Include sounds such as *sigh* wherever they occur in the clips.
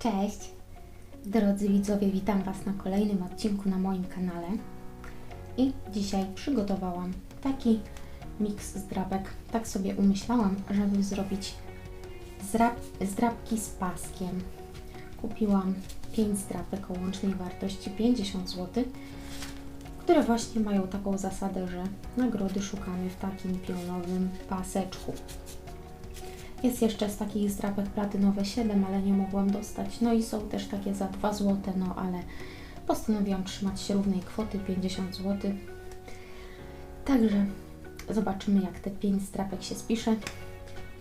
Cześć! Drodzy widzowie, witam Was na kolejnym odcinku na moim kanale. I dzisiaj przygotowałam taki miks zdrabek. Tak sobie umyślałam, żeby zrobić zdrabki z paskiem. Kupiłam 5 zdrabek o łącznej wartości 50 zł, które właśnie mają taką zasadę, że nagrody szukamy w takim pionowym paseczku. Jest jeszcze z takich zdrapek platynowe 7, ale nie mogłam dostać. No i są też takie za 2 zł, no ale postanowiłam trzymać się równej kwoty 50 zł. Także zobaczymy jak te 5 zdrapek się spisze.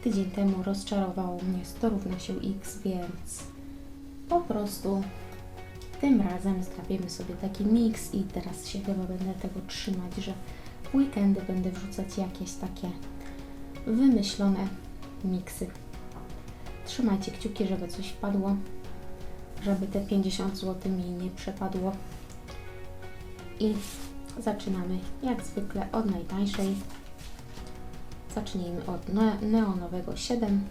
Tydzień temu rozczarowało mnie 100 równa się x, więc po prostu tym razem zrobimy sobie taki miks i teraz się chyba będę tego trzymać, że w weekendy będę wrzucać jakieś takie wymyślone miksy. Trzymajcie kciuki, żeby coś wpadło, żeby te 50 zł mi nie przepadło. I zaczynamy jak zwykle od najtańszej. Zacznijmy od ne- neonowego 7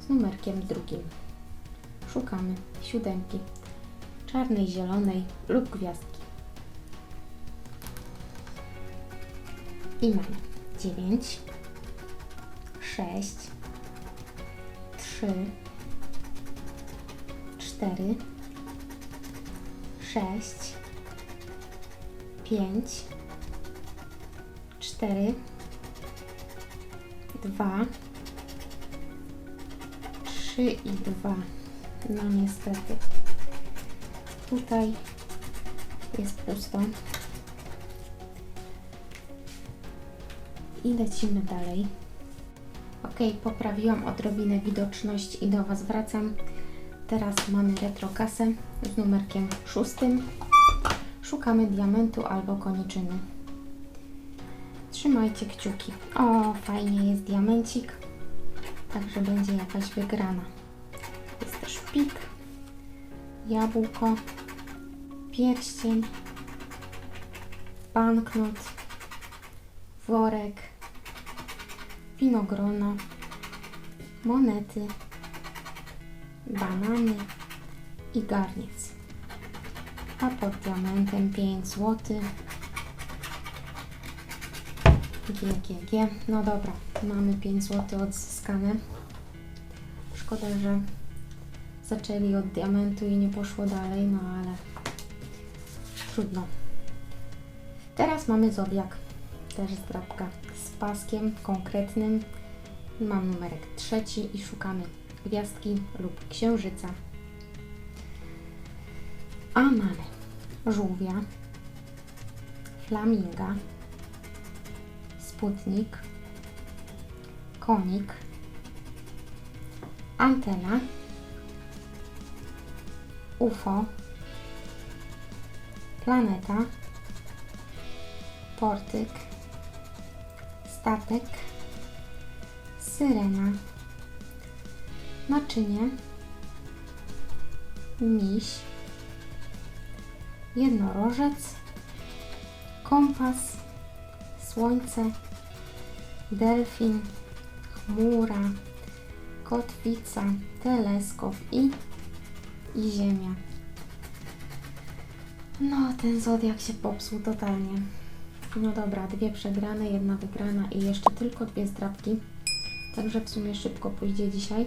z numerkiem drugim. Szukamy siódemki czarnej, zielonej lub gwiazdki. I mamy 9, 6, 3, 4, 6, 5, 4, 2, 3 i 2. No niestety. Tutaj jest pusto. I lecimy dalej. Ok, poprawiłam odrobinę widoczność i do Was wracam. Teraz mamy retrokasę z numerkiem szóstym. Szukamy diamentu albo koniczyny. Trzymajcie kciuki. O, fajnie jest diamencik. Także będzie jakaś wygrana. Jest też pik, jabłko, pierścień, banknot, worek, winogrona, monety, banany i garniec. A pod diamentem 5 zł. GGG. No dobra, mamy 5 zł odzyskane. Szkoda, że zaczęli od diamentu i nie poszło dalej, no ale trudno. Teraz mamy zodiak. Też zdrabka z paskiem konkretnym. Mam numerek trzeci i szukamy gwiazdki lub księżyca. A mamy żółwia, flaminga, sputnik, konik, antena, UFO, planeta, portyk, statek, syrena, naczynie, miś, jednorożec, kompas, słońce, delfin, chmura, kotwica, teleskop i, i ziemia. No, ten zodiak się popsuł totalnie. No dobra, dwie przegrane, jedna wygrana i jeszcze tylko dwie zdrabki. Także w sumie szybko pójdzie dzisiaj.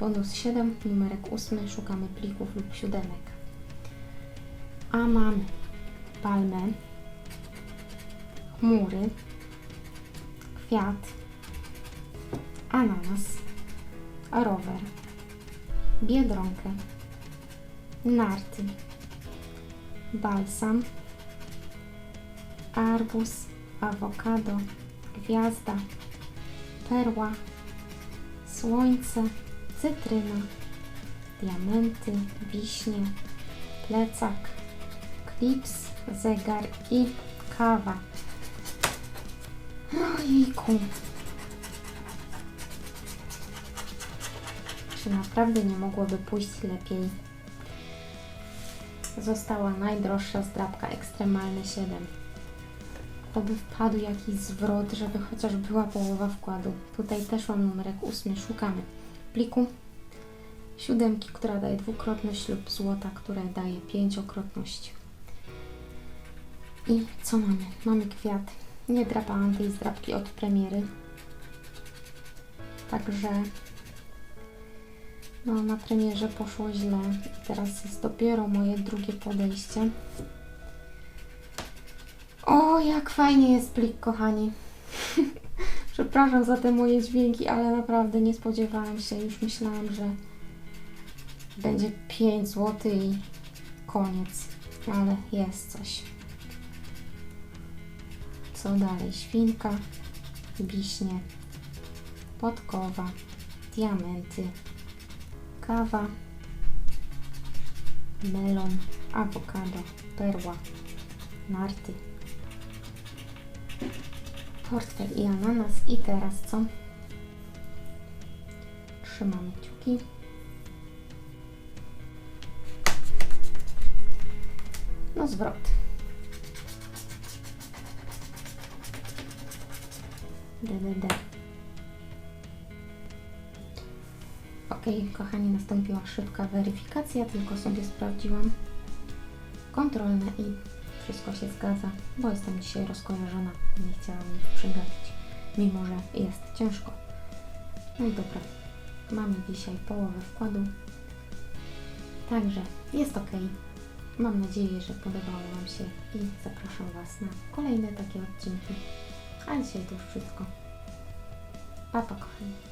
Bonus 7, numerek 8, szukamy plików lub siódemek. A mamy palmę, chmury, kwiat, ananas, rower, biedronkę, narty, balsam, arbuz, awokado, gwiazda, perła, słońce, cytryna, diamenty, wiśnie, plecak, klips, zegar i kawa. Ojejku. Czy naprawdę nie mogłoby pójść lepiej? Została najdroższa zdrabka ekstremalne 7. Oby wpadł jakiś zwrot, żeby chociaż była połowa wkładu. Tutaj też mam numerek 8. Szukamy pliku siódemki, która daje dwukrotność lub złota, które daje pięciokrotność. I co mamy? Mamy kwiat. Nie drapałam tej zdrapki od premiery. Także no, na premierze poszło źle. Teraz jest dopiero moje drugie podejście. Jak fajnie jest plik, kochani. *laughs* Przepraszam za te moje dźwięki, ale naprawdę nie spodziewałam się. Już myślałam, że będzie 5 zł i koniec. Ale jest coś. Co dalej? Świnka, wiśnie, podkowa, diamenty, kawa, melon, awokado, perła, narty, portfel i ananas. I teraz co? Trzymamy kciuki. No zwrot. DDD. Ok, kochani, nastąpiła szybka weryfikacja, tylko sobie sprawdziłam kontrolne i wszystko się zgadza, bo jestem dzisiaj rozkojarzona. Nie chciałam nic przegapić, mimo że jest ciężko. No i dobra, mamy dzisiaj połowę wkładu, także jest ok. Mam nadzieję, że podobało Wam się i zapraszam Was na kolejne takie odcinki. A dzisiaj to już wszystko. Pa, pa kochani.